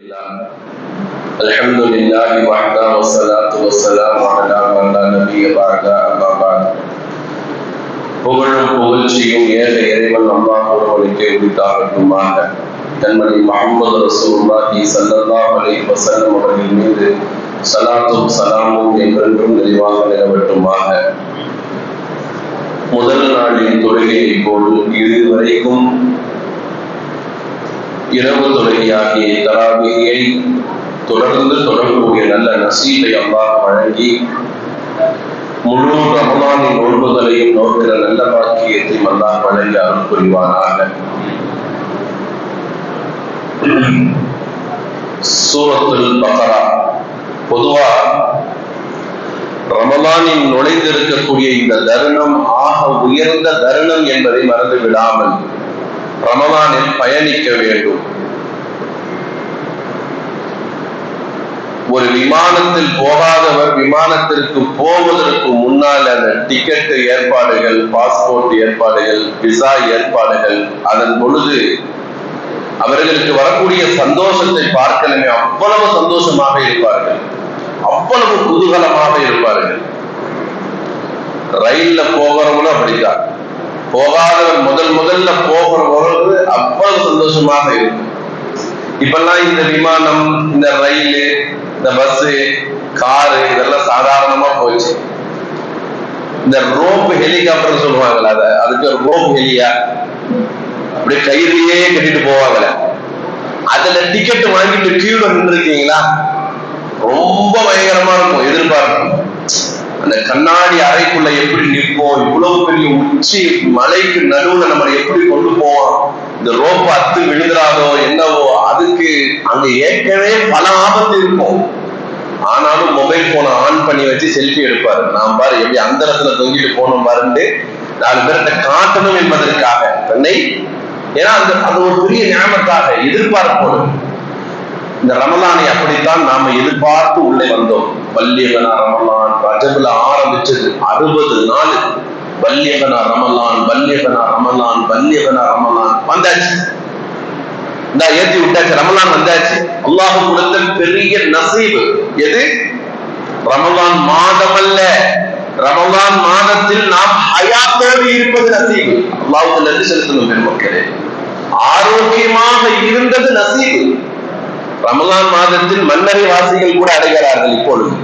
الله. الحمد لله وحده والصلاة والسلام على من لا نبي بعد أما بعد புகழும் புகழ்ச்சியும் ஏக இறைவன் அல்லாஹ் ஒருவனுக்கே உரித்தாகட்டுமாக கண்மணி முகமது ரசூலுல்லாஹி ஸல்லல்லாஹு அலைஹி வஸல்லம் அவர்கள் மீது சலாத்தும் சலாமும் என்றென்றும் நிறைவாக நிலவட்டுமாக முதல் நாளின் தொழுகையை போல் இதுவரைக்கும் இரவு தொழுகையாகிய தராபியை தொடர்ந்து தொடரக்கூடிய நல்ல நசீலை அல்லாஹ் வழங்கி முழு ரமலானின் நோன்புகளையும் நோக்கிற நல்ல பாக்கியத்தையும் அல்லாஹ் வழங்கி அருள் புரிவானாக. சூரத்துல் பகரா பொதுவா ரமலானில் நுழைந்திருக்கக்கூடிய இந்த தருணம் ஆக உயர்ந்த தருணம் என்பதை மறந்து விடாமல் ரமதானில் பயணிக்க வேண்டும். ஒரு விமானத்தில் போகாதவர் விமானத்திற்கு போவதற்கு முன்னால் அந்த டிக்கெட் ஏற்பாடுகள் பாஸ்போர்ட் ஏற்பாடுகள் விசா ஏற்பாடுகள் அதன் பொழுது அவர்களுக்கு வரக்கூடிய சந்தோஷத்தை பார்க்கணுமே. அவ்வளவு சந்தோஷமாக இருப்பார்கள். அவ்வளவு குதூகலமாக இருப்பார்கள். ரயில்ல போகிறவங்களும் அப்படித்தான். போகாதவன் முதல் முதல்ல போகிற பொழுது அவ்வளவு சந்தோஷமாக இருக்கும். இப்பெல்லாம் இந்த விமானம் இந்த ரயில் இந்த பஸ் காரு இதெல்லாம் சாதாரணமா போச்சு. இந்த ரோப் ஹெலிகாப்டர் சொல்லுவாங்கல்ல அத அதுக்கு ரோப் ஹெலியா அப்படியே கயிறுலயே கட்டிட்டு போவாங்கல்ல. அதுல டிக்கெட் வாங்கிட்டு கீழே நின்றுருக்கீங்களா? ரொம்ப பயங்கரமா இருக்கும் எதிர்பார்ப்பு. அந்த கண்ணாடி அறைக்குள்ள எப்படி நிற்போம்? இவ்வளவு பெரிய உச்சி மலைக்கு நடுவுல நம்ம எப்படி கொண்டு போவோம்? இந்த ரோப் அத்து விழுகிறாதோ என்னவோ அதுக்கு அங்க ஏற்கனவே பல ஆபத்து இருக்கும். ஆனாலும் மொபைல் போனை ஆன் பண்ணி வச்சு செல்ஃபி எடுப்பாரு. நான் பாரு எப்படி அந்தரத்துல தொங்கிட்டு போனோம் பாருண்டு நாலு பேர்கிட்ட காட்டணும் என்பதற்காக. தன்னை ஏன்னா அந்த அது ஒரு பெரிய ஞாபகத்தாக எதிர்பார்ப்போடு. இந்த ரமலானை அப்படித்தான் நாம எதிர்பார்த்து உள்ளே வந்தோம். வல்லியவனா ரமலான் ரஜபுல ஆரம்பிச்சது அறுபது நாள். வல்லியவனா ரமலான் வல்லியவனா ரமலான் வல்லியவனா ரமலான் வந்தாச்சு. இந்த ஏத்தி விட்டாச்சு ரமலான் வந்தாச்சு. அல்லாஹு கொடுத்த பெரிய நசீபு. எது? ரமலான் மாதம் அல்ல. ரமலான் மாதத்தில் நாம் ஹயாத்தோடு இருப்பது நசீபு. அல்லாஹுக்கு நன்றி செலுத்தணும் பெருமக்களே ஆரோக்கியமாக இருந்தது நசீபு. ரமலான் மாதத்தில் மன்னரை வாசிகள் கூட அடைகிறார்கள் இப்பொழுது.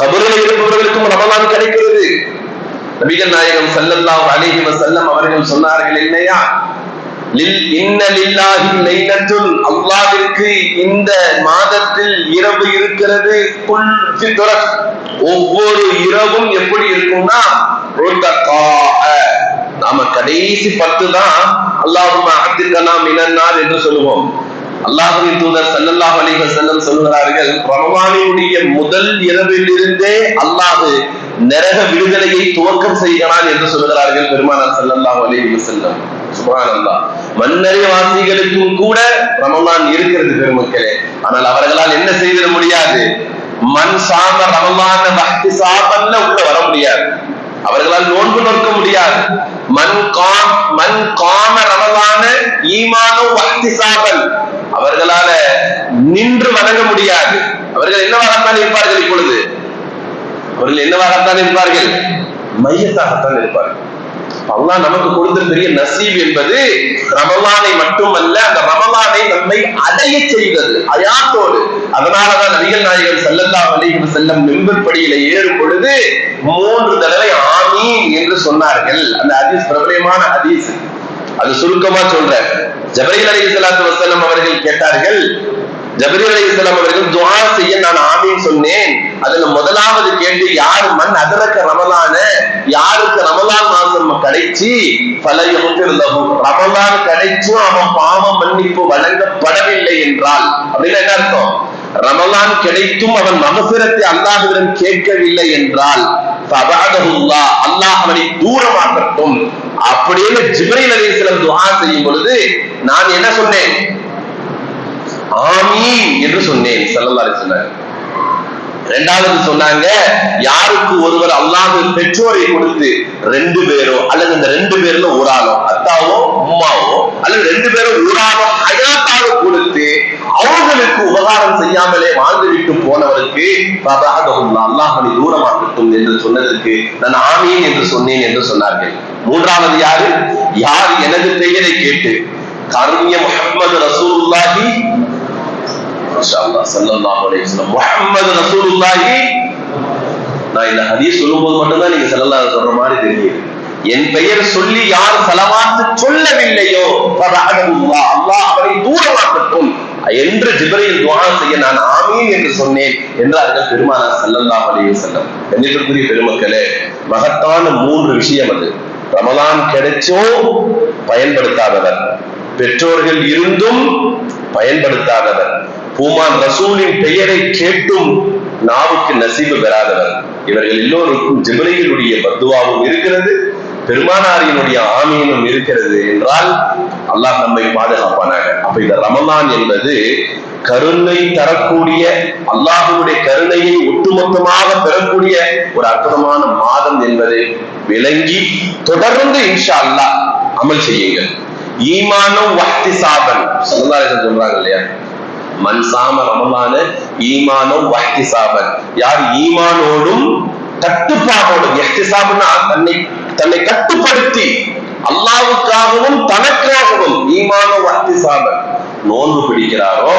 கபரில் இருப்பவர்களுக்கும் ரமலான் கிடைக்கிறது. நபிகள் நாயகம் சல்லல்லாஹு அலிஹி வசல்லம் அவர்கள் சொன்னார்கள் இல்லையா அல்லாவிற்கு இந்த மாதத்தில் இரவு இருக்கிறது. ஒவ்வொரு இரவும் எப்படி இருக்கும்னா நாம கடைசி பத்து தான் அல்லாஹும்ம அத்திகனா என்று சொல்லுவோம். அல்லாஹுவின் தூதர் சல்லல்லாஹ் அலைஹி செல்லம் சொல்கிறார்கள் ரமவானியுடைய முதல் இரவிலிருந்தே அல்லாஹு நரக விடுதலையை துவக்கம் செய்கிறான் என்று சொல்கிறார்கள் பெருமானார் சல்லல்லாஹு அலைஹி செல்லம் சுபானல்லா மன்னரை வாசிகளுக்கும் கூட ரமலான் இருக்கிறது பெருமக்களே. ஆனால் அவர்களால் என்ன செய்திட முடியாது? மண் சாம ரமலான பக்தி சாபல்ல உள்ள வர அவர்களால் நோன்பு நோக்க முடியாது. மண் காம் மண் காம ரமதான ஈமானும் வக்தி சாபல் அவர்களால நின்று வணங்க முடியாது. அவர்கள் என்னவாகத்தான் இருப்பார்கள் இப்பொழுது? அவர்கள் என்னவாகத்தான் இருப்பார்கள்? மையத்தாகத்தான் இருப்பார்கள். அல்லாஹ் நமக்கு கொடுத்த பெரிய நசீப் என்பது ரமலானை மட்டுமல்ல அந்த ரமலானை நம்மை அடைய செய்தது அயாத்தோடு. அதனாலதான் நபிகள் நாயகர் செல்லல்லா அலைஹி செல்லம் மெம்பர் படியில ஏறும் பொழுது மூன்று தடவை ஆமீன் என்று சொன்னார்கள். அந்த ஹதீஸ் பிரபலமான ஹதீஸ். அது சுருக்கமா சொல்ற ஜபரீல் அலி சலாத்து வசலம் அவர்கள் கேட்டார்கள் ஜபரி அலி இஸ்லாம் அவர்கள் துவா செய்ய நான் ஆமீன் சொன்னேன். அதுல முதலாவது கேள்வி யாரு மண் அதற்கு ரமலான? யாருக்கு ரமலான் மாசம் கிடைச்சி? பல ரமலான் கிடைச்சும் அவன் பாவம் மன்னிப்பு வழங்கப்படவில்லை என்றால். அப்படின்னு என்ன அர்த்தம்? ரமலான் கிடைத்தும் அவன் மகசிரத்தை அல்லாஹுடன் கேட்கவில்லை என்றால் அல்லாஹ் அவனை தூரமாக்கட்டும். அப்படின்னு ஜிப்ரைல் அலிஸ்லாம் துவா செய்யும் பொழுது நான் என்ன சொன்னேன்? ஆமீன் என்று சொன்னேன் செல்லல்லாரி சொன்னாங்க இரண்டாவது சொன்னாங்க யாருக்கு ஒருவர் அல்லாஹ் பெற்றோரை கொடுத்து ரெண்டு பேரோ அல்லது இந்த ரெண்டு பேர்ல ஒரு ஆளோ அத்தாவோ உம்மாவோ அல்லது ரெண்டு பேரும் ஒரு ஆளோ ஹயாத்தாக கொடுத்து அவர்களுக்கு உபகாரம் செய்யாமலே வாழ்ந்துவிட்டு போனவருக்கு அல்லாஹ் அவனை தூரமாக்கட்டும் என்று சொன்னதற்கு நான் ஆமீன் என்று சொன்னேன் என்று சொன்னார்கள். மூன்றாவது யாரு? யார் எனது பெயரை கேட்டு கருணிய முகமது ரசூலுல்லாஹி முகமது ரசூலுல்லாஹி. நான் இந்த ஹதீஸ் சொல்லும்போது மட்டும்தான் நீங்க செல்லல்லா சொல்ற மாதிரி தெரியுது என் பெயர் சொல்லி யார் செலவாத்து சொல்லவில்லையோ அல்லாஹ் அவரை தூரமாக்கட்டும். என்று ஜிபரையில் துவா செய்ய நான் ஆமீன் என்று சொன்னேன் என்றார்கள் பெருமானார் சல்லல்லாஹ் அலைஹி வஸல்லம். கண்ணியத்திற்குரிய பெருமக்களே மகத்தான மூன்று விஷயம் அது. ரமலான் கிடைச்சும் பயன்படுத்தாதவர். பெற்றோர்கள் இருந்தும் பயன்படுத்தாதவர். பூமான் ரசூலின் பெயரை கேட்டும் நாவுக்கு நசீபு பெறாதவர். இவர்கள் எல்லோருக்கும் ஜிப்ரையிலுடைய பத்துவாவும் இருக்கிறது பெருமானாரியினுடைய ஆமீனும் இருக்கிறது என்றால் அல்லாஹ் நம்மை பாதுகாப்பானாங்க அப்ப இந்த ரமலான் என்பது கருணை தரக்கூடிய அல்லாஹுடைய கருணையை ஒட்டுமொத்தமாக பெறக்கூடிய ஒரு அற்புதமான மாதம் என்பது விளங்கி தொடர்ந்து இன்ஷா அல்லாஹ் அமல் செய்யுங்கள். ஈமானும் வக்தி சாதன் சொல்றாங்க இல்லையா? மன் சாம ரமலான ஈமானம் வஹ்தி சாபன் யார் ஈமானோடும் கட்டுப்பாடோடும் எஹ்திசாபுன்னா தன்னை தன்னை கட்டுப்படுத்தி அல்லாவுக்காகவும் தனக்காகவும் ஈமானம் வஹ்தி சாபன் நோன்பு பிடிக்கிறாரோ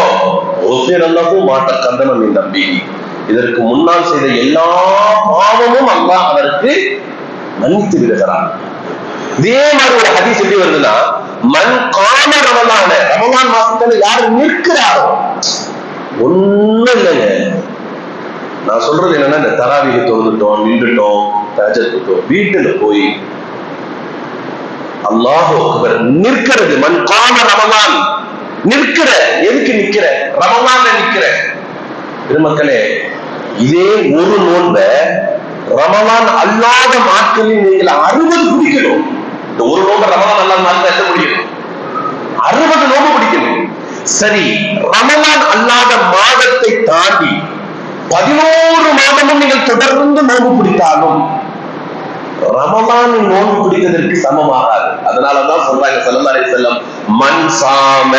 ஒவ்வொருக்கும் மாட்ட கந்தனம் நம்பி இதற்கு முன்னால் செய்த எல்லா பாவமும் அல்லாஹ் அவருக்கு மன்னித்து விடுகிறான். இதே மாதிரி ஒரு ஹதீஸ் எப்படி வருதுன்னா மண் காம ரமலான ரமலான் மாசத்துல யாரு நிற்கிறாரோ? ஒண்ணும் இல்லைங்க நான் சொல்றது என்னன்னா இந்த தராவிக தொழுதுட்டோம் நின்றுட்டோம் தஜத்துட்டோம் வீட்டுல போய் அல்லாஹோ நிற்கிறது. மண் காம ரமலான் நிற்கிற. எதுக்கு நிக்கிற ரமலான்ல நிக்கிற பெருமக்களே இதே ஒரு நோன்ப ரமலான் அல்லாத நாட்களில் நீங்கள் அறுபது பிடிக்கணும் இந்த ஒரு நோன்பு ரமலான் அல்லாத நாட்கள் எத்த முடியும் அறுபது நோன்பு பிடிக்கணும் சரி ரமலான் அல்லாத மாதத்தை தாண்டி பதினோரு மாதமும் நீங்கள் தொடர்ந்து நோன்பு பிடித்தாலும் ரமலான் நோன்பு பிடித்ததற்கு சமமாகாது. அதனாலதான் சொல்றாங்க செல்லமாரி செல்லம் மண் சாம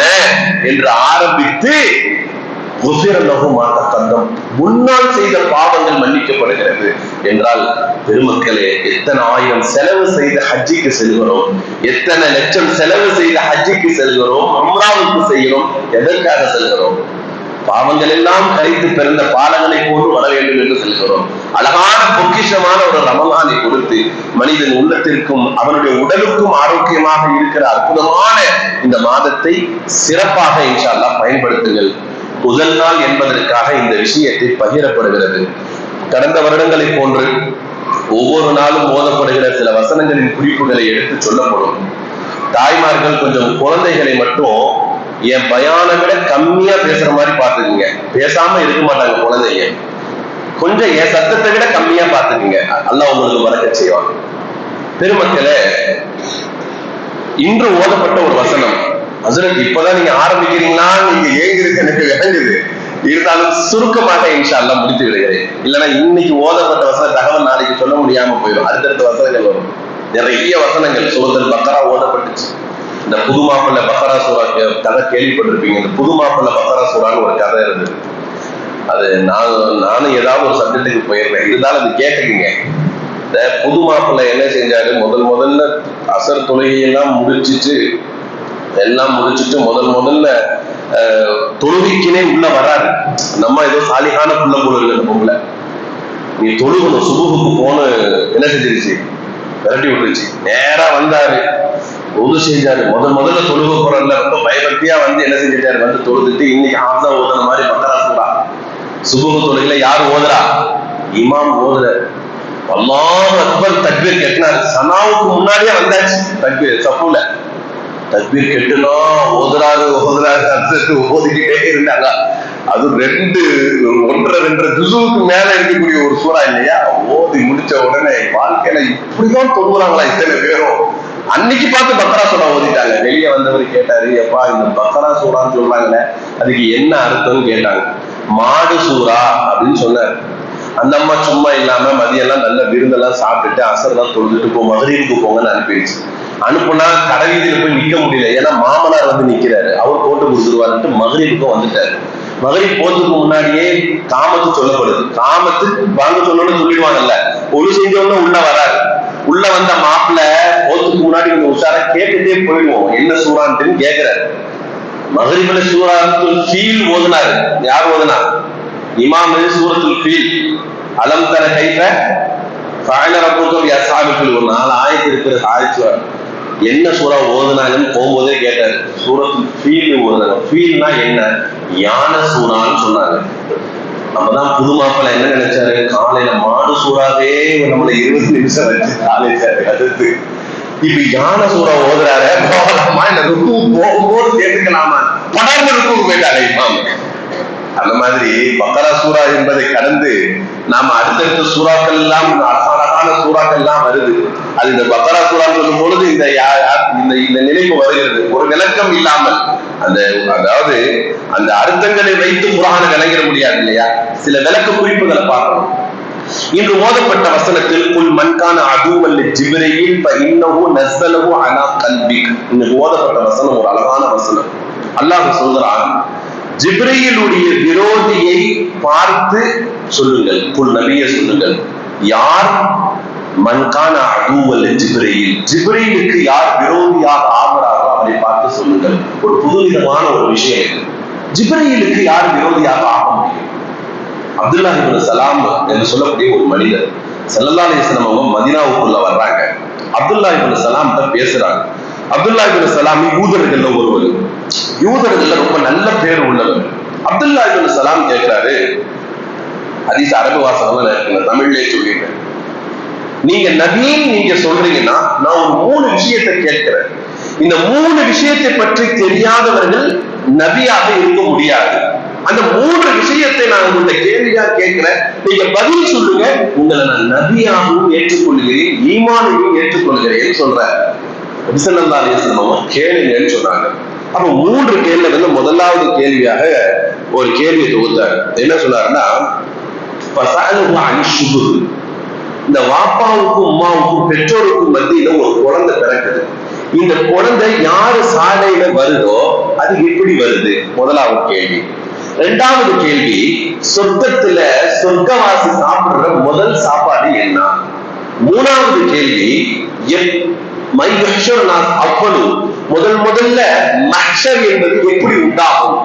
என்று ஆரம்பித்து மாட்ட கந்தம் முன்னால் செய்த பாவங்கள் மன்னிக்கப்படுகிறது. என்றால் பெருமக்களே எத்தனை ஆயிரம் செலவு செய்த ஹஜ்ஜிக்கு செல்கிறோம்? எத்தனை லட்சம் செலவு செய்த ஹஜ்ஜிக்கு செல்கிறோம்? அம்ராவுக்கு செய்கிறோம்? எதற்காக செல்கிறோம்? பாவங்கள் எல்லாம் கழித்து பிறந்த பாலங்களை போன்று வர வேண்டும் என்று செல்கிறோம். அழகான பொக்கிஷமான ஒரு ரமலானை கொடுத்து மனிதன் உள்ளத்திற்கும் அவனுடைய உடலுக்கும் ஆரோக்கியமாக இருக்கிற அற்புதமான இந்த மாதத்தை சிறப்பாக இன்ஷால்லா பயன்படுத்துங்கள். முதல் நாள் என்பதற்காக இந்த விஷயத்தை பகிரப்படுகிறது. கடந்த வருடங்களை போன்று ஒவ்வொரு நாளும் ஓதப்படுகிற சில வசனங்களின் குறிப்புகளை எடுத்து சொல்லப்படும். தாய்மார்கள் கொஞ்சம் குழந்தைகளை மட்டும் என் பயான விட கம்மியா பேசுற மாதிரி பாத்துக்குங்க பேசாம இருக்க மாட்டாங்க குழந்தைங்க. கொஞ்சம் என் சத்தத்தை விட கம்மியா பாத்துக்குங்க அல்ல உங்களுக்கு வரக்க செய்வாங்க பெருமக்களே இன்று ஓதப்பட்ட ஒரு வசனம். ஹசரத் இப்பதான் நீங்க ஆரம்பிக்கிறீங்களா நீங்க ஏங்கிருக்கு எனக்கு விளங்குது இருந்தாலும் சுருக்கமாக இன்ஷா எல்லாம் முடித்து விடுகிறேன். இல்லைன்னா இன்னைக்கு ஓதப்பட்ட வசன தகவல் நாளைக்கு சொல்ல முடியாம போயிடும். அடுத்தடுத்த வசனங்கள் வரும். நிறைய வசனங்கள். சூரத்தில் பக்கரா ஓதப்பட்டுச்சு. இந்த புது மாப்பிள்ள பக்கரா சூரா கதை கேள்விப்பட்டிருப்பீங்க. இந்த புது மாப்பிள்ள பக்கரா சூறான்னு ஒரு கதை இருந்தது. அது நான் நானும் ஏதாவது ஒரு சப்ஜெக்டுக்கு போயிருந்தேன் இருந்தாலும் அது கேட்குறீங்க இந்த புது மாப்பிள்ளை என்ன செஞ்சாரு? முதல் முதல்ல அசர் தொழுகையெல்லாம் முடிச்சிட்டு எல்லாம் முடிச்சுட்டு முதல் முதல்ல தொழுகைக்குனே உள்ள வராது. நம்ம ஏதோ சாலிகான புள்ள போல இல்லை அந்த பொம்பளை நீ தொழுகணும் சுபுகுக்கு போன என்ன செஞ்சிருச்சு? விரட்டி விட்டுருச்சு. நேரா வந்தாரு. உது செஞ்சாரு. முதல் முதல்ல தொழுக போறதுல ரொம்ப பயபக்தியா வந்து என்ன செஞ்சிட்டாரு? வந்து தொழுதுட்டு இன்னைக்கு ஆப்தா ஓதுன மாதிரி மக்கரா சொல்றா சுபுக தொழுகையில யாரு ஓதுறா? இமாம் ஓதுற அல்லாஹ் அக்பர் தக்பீர் கட்டினாரு சனாவுக்கு முன்னாடியே வந்தாச்சு. தக்பீர் தப்புல தஸ்பீர் கெட்டுனா ஓதுறாரு ஓதுறாரு அடுத்து ஓதிக்கிட்டே இருந்தாங்க. அது ரெண்டு ஒன்றரை ரெண்டரை திசுவுக்கு மேல இருக்கக்கூடிய ஒரு சூறா இல்லையா? ஓதி முடிச்ச உடனே வாழ்க்கையில இப்படிதான் தொழுகிறாங்களா இத்தனை பேரும்? அன்னைக்கு பார்த்து பக்ரா சூடா ஓதிட்டாங்க. வெளியே வந்தவர் கேட்டாரு எப்பா இந்த பக்ரா சூறான்னு சொல்றாங்கல்ல அதுக்கு என்ன அர்த்தம்னு கேட்டாங்க. மாடு சூறா அப்படின்னு சொன்னார். அந்த அம்மா சும்மா இல்லாம மதியெல்லாம் நல்ல விருந்தெல்லாம் சாப்பிட்டுட்டு அசர் தான் தொழுதுட்டு போ மதுரைக்கு போங்கன்னு அனுப்பிடுச்சு. அனுப்புனா கடை வீதியில போய் நிக்க முடியல. ஏன்னா மாமனார் வந்து நிக்கிறாரு. அவர் போட்டு கொடுத்துருவாருன்ட்டு மகளிருக்கும் வந்துட்டாரு. மகரி போறதுக்கு முன்னாடியே காமத்து சொல்லப்படுது. காமத்து வாங்க சொல்லணும்னு சொல்லிடுவாங்கல்ல. ஒழு செஞ்சவங்க உள்ள வராது. உள்ள வந்த மாப்பிள்ள போறதுக்கு முன்னாடி கொஞ்சம் உஷாரா கேட்டுட்டே போயிடுவோம். என்ன சூறான்ட்டுன்னு கேக்குறாரு. மகரிபில சூறாத்துல் ஃபீல் ஓதுனாரு. யார் ஓதுனா? இமாம் சூரத்துல் ஃபீல் அலம் தர கைஃப? ஃபஅல ரப்புக்கும் யஸ்ஹாபில் ஒரு நாலு ஆயத்து இருக்கிற சாதிச்சுவார் என்ன சூறா ஓதுனாங்கன்னு போகும்போதே கேட்டாரு. சூரத்து ஃபீல் ஓதுனாங்க ஃபீல்னா என்ன? யானை சூறான்னு சொன்னாங்க நம்ம தான் புது மாப்பிள்ளை என்ன நினைச்சாரு? காலையில மாடு சூறாவே நம்மள இருபது நிமிஷம் வச்சு காலையில அடுத்து இப்ப யானை சூறா ஓதுறாரு. போகலாமா இந்த ருக்கு போகும்போது கேட்டுக்கலாமா? படாம ருக்கு போயிட்டாரு இமாம். அந்த மாதிரி பக்கரா சூரா என்பதை கடந்து நாம அடுத்தடுத்த சூறாக்கள் எல்லாம் அழகான சூறாக்கள் எல்லாம் வருது. அது இந்த பக்கரா சூறா சொல்லும் பொழுது இந்த இந்த இந்த நினைப்பு வருகிறது. ஒரு விளக்கம் இல்லாமல் அந்த அதாவது அந்த அர்த்தங்களை வைத்து குரானை விளங்கிட முடியாது இல்லையா? சில விளக்க குறிப்புகளை பார்க்கணும். இன்று ஓதப்பட்ட வசனத்தில் குல் மன்கான அதுவல்ல ஜிபிரையில் ப இன்னஹு அனா அலா இன்னைக்கு இங்கு ஓதப்பட்ட வசனம் ஒரு அழகான வசனம். அல்லாஹ் சொல்கிறான் ஜிப்ரையிலுடைய விரோதியை பார்த்து சொல்லுங்கள் புல் நபிய சொல்லுங்கள். யார்? மன்கான அகூவல் ஜிப்ரையில் ஜிப்ரையிலுக்கு யார் விரோதியாக ஆகிறாரோ அவரை பார்த்து சொல்லுங்கள். ஒரு புதுவிதமான ஒரு விஷயம் இது. ஜிப்ரையிலுக்கு யார் விரோதியாக ஆக முடியும்? அப்துல்லா இப்னு சலாம் என்று சொல்லக்கூடிய ஒரு மனிதர் செல்லல்லா அலைஹி அவங்க மதினாவுக்குள்ள வர்றாங்க. அப்துல்லா இப்னு சலாம் தான் பேசுறாங்க. அப்துல்லா இப்னு சலாம் ஊதர்கள் ஒருவர். யூதர்கள்ல ரொம்ப நல்ல பேர் உள்ளவர் அப்துல்லா இபின் சலாம் கேட்கிறாரு. ஹதீஸ் அரபு வாசகம் இருக்குங்க தமிழ்லயே சொல்லிடுறேன் நீங்க நபீன் நீங்க சொல்றீங்கன்னா நான் ஒரு மூணு விஷயத்தை கேட்கிறேன். இந்த மூணு விஷயத்தை பற்றி தெரியாதவர்கள் நபியாக இருக்க முடியாது. அந்த மூன்று விஷயத்தை நான் உங்கள்ட்ட கேள்வியா கேட்கிறேன். நீங்க பதில் சொல்லுங்க. உங்களை நான் நபியாகவும் ஏற்றுக்கொள்கிறேன் ஈமானையும் ஏற்றுக்கொள்கிறேன் சொல்றேன். கேளுங்கன்னு சொன்னாங்க அப்ப மூன்று கேள்வி வந்து முதலாவது கேள்வியாக ஒரு கேள்வி தொகுத்தார். என்ன சொன்னாருன்னா இந்த வாப்பாவுக்கும் உமாவுக்கும் பெற்றோருக்கும் மத்தியில ஒரு குழந்தை பிறக்குது. இந்த குழந்தை யாரு சாலையில வருதோ அது எப்படி வருது? முதலாவது கேள்வி. ரெண்டாவது கேள்வி சொர்க்கத்துல சொர்க்கவாசி சாப்பிடுற முதல் சாப்பாடு என்ன? மூணாவது கேள்வி எப்- முதல் முதல்ல மஹர் என்பது எப்படி உண்டாகும்?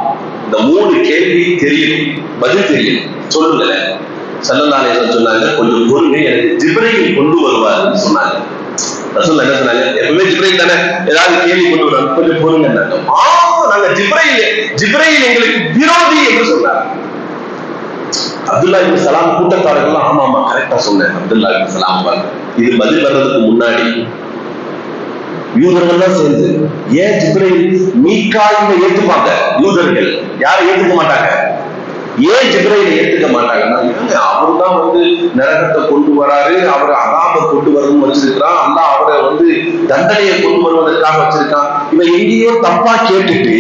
இந்த மூணு கேள்வி தெரியும். பதில் தெரியும். சொல்லுங்க சல்லல்லாஹு சொன்னாங்க கொஞ்சம் பொறுங்க எனக்கு ஜிப்ரையில் கொண்டு வருவாருன்னு சொன்னாங்க. ரசூல் என்ன சொன்னாங்க? எப்பவுமே ஜிப்ரையில் தானே? ஏதாவது கேள்வி கொண்டு வருவாங்க கொஞ்சம் பொறுங்க நாங்க ஜிப்ரையில் ஜிப்ரையில் எங்களுக்கு விரோதி என்று சொன்னாங்க. அப்துல்லா இப்னு சலாம் கூட்டத்தாரர்கள் ஆமா ஆமா கரெக்டா சொன்னேன் அப்துல்லா இப்னு சலாம் இது பதில் வர்றதுக்கு முன்னாடி யூதர்கள்லாம் சேர்ந்து ஏன் ஜிப்ரையில் மீக்காயில ஏத்துப்பாங்க யூதர்கள். யாரும் ஏத்துக்க மாட்டாங்க? ஏன் ஜிப்ரையில ஏத்துக்க மாட்டாங்கன்னா அவரு தான் வந்து நரகத்தை கொண்டு வராரு. அவர் அகாம கொண்டு வரணும்னு வச்சிருக்கிறான். அல்லா அவரை வந்து தண்டனையை கொண்டு வருவதற்காக வச்சிருக்கான். இவன் எங்கேயோ தப்பா கேட்டுட்டு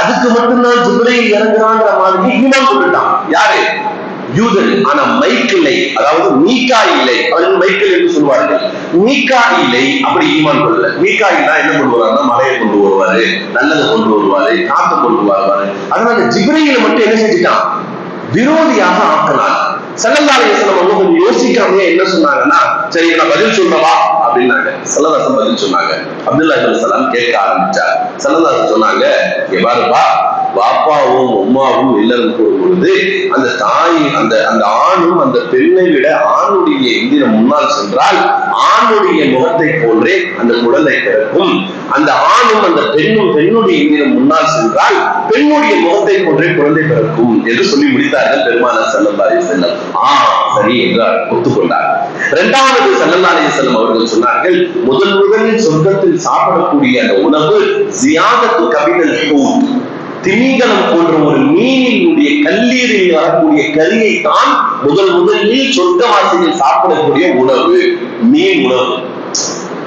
அதுக்கு மட்டும்தான் ஜிப்ரையில் இறங்குறாங்கிற மாதிரி ஈமான் சொல்லிட்டான் யாரு? யூதன் ஆனா மைக் இல்லை. அதாவது மீகா இல்லை. அவர்கள் மைக்கிள் என்று சொல்வார்கள். மீகா இல்லை அப்படி ஈமான் கொள்ளல. மீகா இல்லா என்ன கொண்டு வராருன்னா மலையை கொண்டு வருவாரு நல்லதை கொண்டு வருவாரு காத்த கொண்டு வருவாரு. அதனால ஜிப்ரையில மட்டும் என்ன செஞ்சுட்டான்? விரோதியாக ஆக்கினான். செல்லந்தாலேசனம் வந்து கொஞ்சம் யோசிக்காமயே என்ன சொன்னாங்கன்னா சரி நான் பதில் சொல்லவா? அப்படின்னாங்க. செல்லதாசன் பதில் சொன்னாங்க. அப்துல்லா சலாம் கேட்க ஆரம்பிச்சார். செல்லதாசன் சொன்னாங்க எவ்வாறுப்பா பாருப்பா பாப்பாவும் உம்மாவும் இல்லறம் கூடும் பொழுது அந்த தாய் அந்த அந்த ஆணும் அந்த பெண்ணை விட ஆணுடைய இந்திரம் முன்னால் சென்றால் ஆணுடைய முகத்தை போன்றே அந்த குழந்தை பிறக்கும். அந்த ஆணும் அந்த பெண்ணும் பெண்ணுடைய எந்திரம் முன்னால் சென்றால் பெண்ணுடைய முகத்தை போன்றே குழந்தை பிறக்கும் என்று சொல்லி முடித்தார்கள் பெருமானார் செல்லம்பாரி செல்லம் ஆ சரி என்றார் ஒத்துக்கொண்டார். இரண்டாவது செல்லந்தாரி செல்லம் அவர்கள் சொன்னார்கள் முதல் முதலில் சொர்க்கத்தில் சாப்பிடக்கூடிய அந்த உணவு ஜியாதத்து கபிதல் திமிங்கலம் போன்ற ஒரு மீனினுடைய கல்லீரில் வரக்கூடிய கரியை தான் முதல் முதலில் சொர்க்கவாசிகள் சாப்பிடக்கூடிய உணவு மீன் உணவு.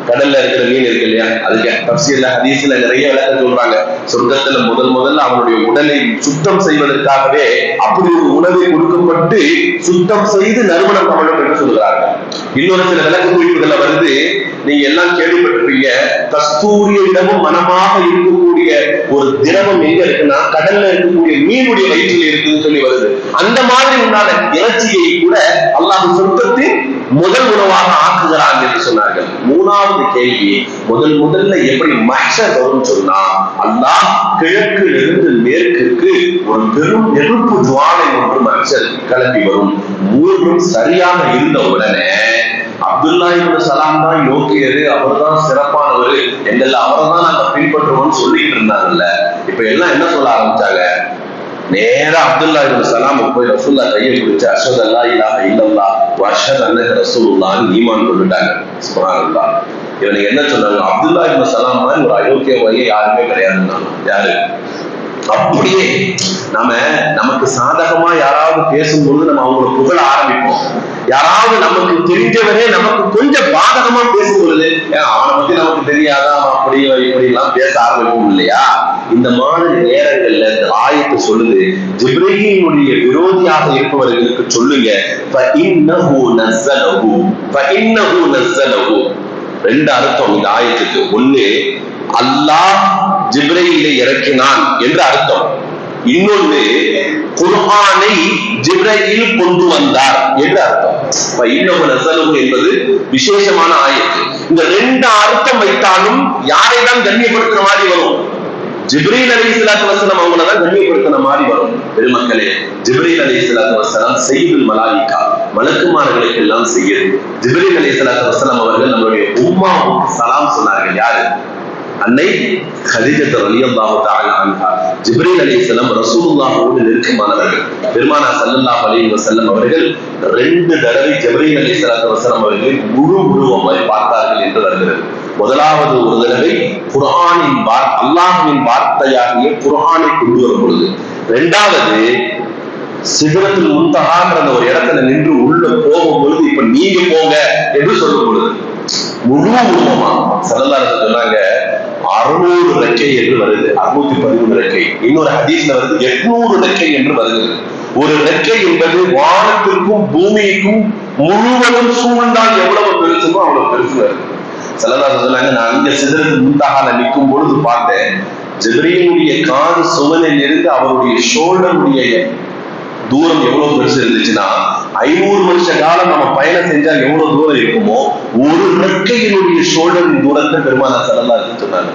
கடல்ல இருக்கிற மீன் இருக்கு இல்லையா? அதுக்கு தப்சீல்ல ஹதீஸ்ல நிறைய விளக்கம் சொல்றாங்க. சொர்க்கத்துல முதல் முதல்ல அவனுடைய உடலை சுத்தம் செய்வதற்காகவே அப்படி ஒரு உணவை கொடுக்கப்பட்டு சுத்தம் செய்து நறுமணம் தமிழம் என்று சொல்கிறாங்க இன்னொரு சில விளக்க குறிப்புகள்ல வந்து நீங்க எல்லாம் கேள்விப்பட்டிருப்பீங்க. கஸ்தூரியிடமும் மனமாக இருக்கக்கூடிய ஒரு திரவம் எங்க இருக்குன்னா கடல்ல இருக்கக்கூடிய மீனுடைய வயிற்றில் இருக்குன்னு சொல்லி வருது. அந்த மாதிரி உண்டான இறைச்சியை கூட அல்லாஹ் சொர்க்கத்தின் முதல் உணவாக ஆக்குகிறார் என்று சொன்னார்கள். மூணாவது கேள்வி முதல் முதல்ல எப்படி மஷர் வரும் சொன்னா அல்லாஹ் கிழக்கில் இருந்து மேற்குக்கு ஒரு பெரும் நெருப்பு ஜுவாலை ஒன்று மஷர் கிளம்பி வரும். மூன்றும் சரியாக இருந்த உடனே அப்துல்லா இவரு சலாம் தான் யோக்கியரு அவர் தான் சிறப்பானவர் எங்கள் அவரை தான் நாங்க பின்பற்றுவோம்னு சொல்லிட்டு இருந்தாங்கல்ல. இப்ப எல்லாம் என்ன சொல்ல ஆரம்பிச்சாங்க? நேரா அப்துல்லா இப்னு சலாம் போய் ரசூல்லா கையை பிடிச்சு அஷத் அல்லா இலாஹ இல்லல்லா வர்ஷத் அன்னக ரசூலுல்லான்னு ஈமான் கொண்டுட்டாங்க. சுப்ஹானல்லாஹ் இவனுக்கு என்ன சொன்னாங்க அப்துல்லா இப்னு சலாம் ஒரு அயோக்கிய வகையை யாருமே கிடையாதுன்னாங்க யாரு? அப்படியே நாம நமக்கு சாதகமா யாராவது பேசும்போது நம்ம அவங்கள புகழ யாராவது நமக்கு தெரிஞ்சவரே நமக்கு கொஞ்சம் பாதகமா பேசும்பொழுது அவனை பத்தி நமக்கு தெரியாதா? அப்படி இப்படி எல்லாம் பேச ஆரம்பிக்கும் இல்லையா? இந்த மாதிரி நேரங்கள்ல இந்த ஆயத்தை சொல்லுது ஜிப்ரஹீமுடைய விரோதியாக இருப்பவர்களுக்கு சொல்லுங்க ரெண்டு அர்த்தம் இந்த ஆயத்துக்கு. ஒண்ணு அல்லாஹ் ஜிப்ரையிலே இறக்கினான் என்று அர்த்தம். இன்னொன்று குர்ஆனை ஜிப்ரையில் கொண்டு வந்தார். என்று அர்த்தம்? இப்ப என்பது விசேஷமான ஆயத்து. இந்த ரெண்டு அர்த்தம் வைத்தாலும் யாரை தான் கண்ணியப்படுத்துற மாதிரி வரும்? ஜிப்ரீல் அலி இஸ்லாத்து வசனம் அவங்கள தான் கண்ணியப்படுத்தின மாதிரி வரும். பெருமக்களே ஜிப்ரீல் அலி இஸ்லாத்து வசலாம் செய்யுள் மலாலிகா வழக்குமாறுகளுக்கு எல்லாம் செய்யுது ஜிப்ரீல் அலி இஸ்லாத்து வசலாம் அவர்கள் நம்மளுடைய உம்மாவுக்கு சலாம் சொன்னார்கள். யாரு? அன்னை ஹதீஜத் ரலியல்லாஹு தஆலா அன்ஹா. ஜிப்ரீல் அலைஹிஸ்ஸலாம் ரசூலுல்லாஹோடு நெருக்கமானவர்கள். பெருமானா ஸல்லல்லாஹு அலைஹி வஸல்லம் அவர்கள் ரெண்டு தடவை ஜிப்ரீல் அலைஹிஸ்ஸலாத்து வஸல்லம் அவர்களை முழு முழுவமாய் பார்த்தார்கள் என்று வருகிறது. முதலாவது ஒரு தடவை குர்ஆனின் வார் அல்லாஹ்வின் வார்த்தையாகிய குர்ஆனை கொண்டு வரும் பொழுது. இரண்டாவது சிகரத்தில் முன்தகான்ற அந்த ஒரு இடத்துல நின்று உள்ள போகும் பொழுது இப்ப நீங்க போங்க என்று சொல்லும் பொழுது முழு உருவமா சல்லல்லாஹு சொன்னாங்க அறுநூறு ரெக்கை என்று வருது. அறுநூத்தி பதிமூணு ரெக்கை. இன்னொரு ஹதீஸ்ல வருது எட்நூறு ரெக்கை என்று வருகிறது ஒரு ரெக்கை என்பது வானத்திற்கும் பூமிக்கும் முழுவதும் சூழ்ந்தால் எவ்வளவு பெருசுமோ அவ்வளவு பெருசு வருது. சல்லல்லாஹு சொல்லாங்க நான் இந்த சிதறத்து முந்தகால நிற்கும் பொழுது பார்த்தேன் ஜிப்ரீலுடைய காது சுவனில் இருந்து அவருடைய ஷோல்டருடைய தூரம் எவ்வளவு பெருசு இருந்துச்சுன்னா ஐநூறு வருஷ காலம் நம்ம பயணம் செஞ்சா எவ்வளவு தூரம் இருக்குமோ ஒரு ரெக்கையினுடைய சோழன் தூரத்தை பெருமானா செல்லலாம் இருக்கு சொன்னாங்க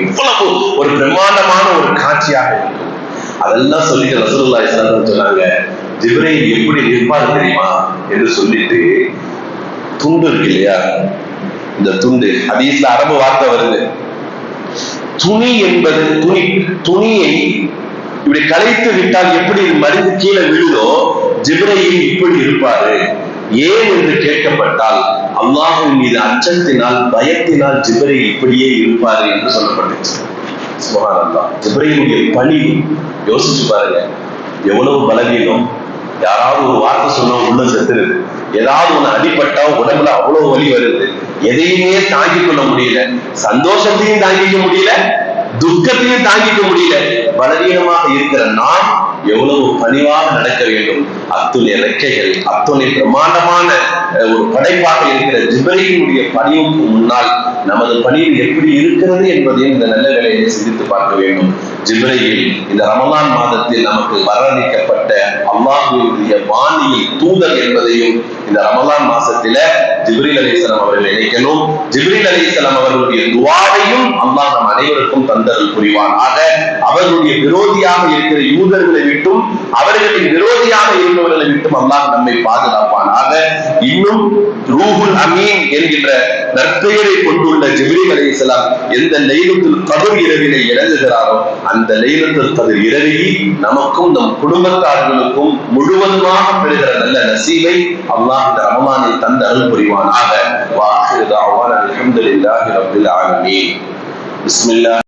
எவ்வளவு ஒரு பிரம்மாண்டமான ஒரு காட்சியாக இருக்கும் அதெல்லாம் சொல்லிட்டு ரசூலுல்லாஹி ஸல்லல்லாஹு அலைஹி வஸல்லம் சொன்னாங்க ஜிப்ரீல் எப்படி நிற்பார் தெரியுமா? என்று சொல்லிட்டு துண்டு இருக்கு இல்லையா? இந்த துண்டு ஹதீஸ்ல அரபு வார்த்தை வருது. துணி என்பது துணி துணியை இப்படி கலைத்து விட்டால் எப்படி மருந்து கீழே விழுதோ ஜிப்ரையில் இப்படி இருப்பாரு. ஏன் என்று கேட்கப்பட்டால் அல்லாஹின் மீது அச்சத்தினால் பயத்தினால் ஜிப்ரை இப்படியே இருப்பாரு என்று சொல்லப்பட்டுச்சு. சுபஹானல்லாஹ் ஜிப்ரையினுடைய பணி யோசிச்சு பாருங்க. எவ்வளவு பலவீனம். யாராவது ஒரு வார்த்தை சொன்னா உள்ள செத்துருது ஏதாவது ஒண்ணு அடிபட்டா உடம்புல அவ்வளவு வலி வருது. எதையுமே தாங்கிக் கொள்ள முடியல. சந்தோஷத்தையும் தாங்கிக்க முடியல. துக்கத்தையும் தாங்கிக்க முடியல. பலவீனமாக இருக்கிற நாம் எவ்வளவு பணிவாக நடக்க வேண்டும். அத்துணை ரெக்கைகள் அத்துணை பிரமாண்டமான ஒரு படைப்பாக இருக்கிற ஜிபரியினுடைய பணிவுக்கு முன்னால் நமது பணியில் எப்படி இருக்கிறது என்பதையும் இந்த நல்ல வேலையை சிந்தித்து பார்க்க வேண்டும். ஜிப்ரையில் இந்த ரமலான் மாதத்தில் நமக்கு மரணிக்கப்பட்ட அல்லாஹுடைய வாணியில் தூதர் என்பதையும் இந்த ரமலான் மாசத்தில ஜிப்ரீல் அலிஸ்லாம் அவர்கள் இணைக்கணும். ஜிப்ரீல் அலிஸ்லாம் அவர்களுடைய துவாரையும் அல்லாஹ் நம் அனைவருக்கும் தந்தது புரிவான் ஆக அவர்களுடைய விரோதியாக இருக்கிற யூதர்களை விட்டும் அவர்களின் விரோதியாக இருந்தவர்களை விட்டும் அல்லாஹ் நம்மை பாதுகாப்பான் ஆக இன்னும் ரூஹுல் அமீன் என்கின்ற நற்பெயரை கொண்டுள்ள ஜிப்ரீல் அலைஹிஸ்ஸலாம் எந்த லைலத்தில் கதிர் இரவினை இறங்குகிறாரோ அந்த லைலத்தில் கதிர் இரவில் நமக்கும் நம் குடும்பத்தார்களுக்கும் முழுவதுமாக பெறுகிற நல்ல நசீவை அல்லாஹ் இந்த ரமலானில் தந்த அருள் புரிவானாக. வாஹிரு தாவான அல்ஹம்துலில்லாஹி ரப்பில் ஆலமீன். பிஸ்மில்லாஹ்.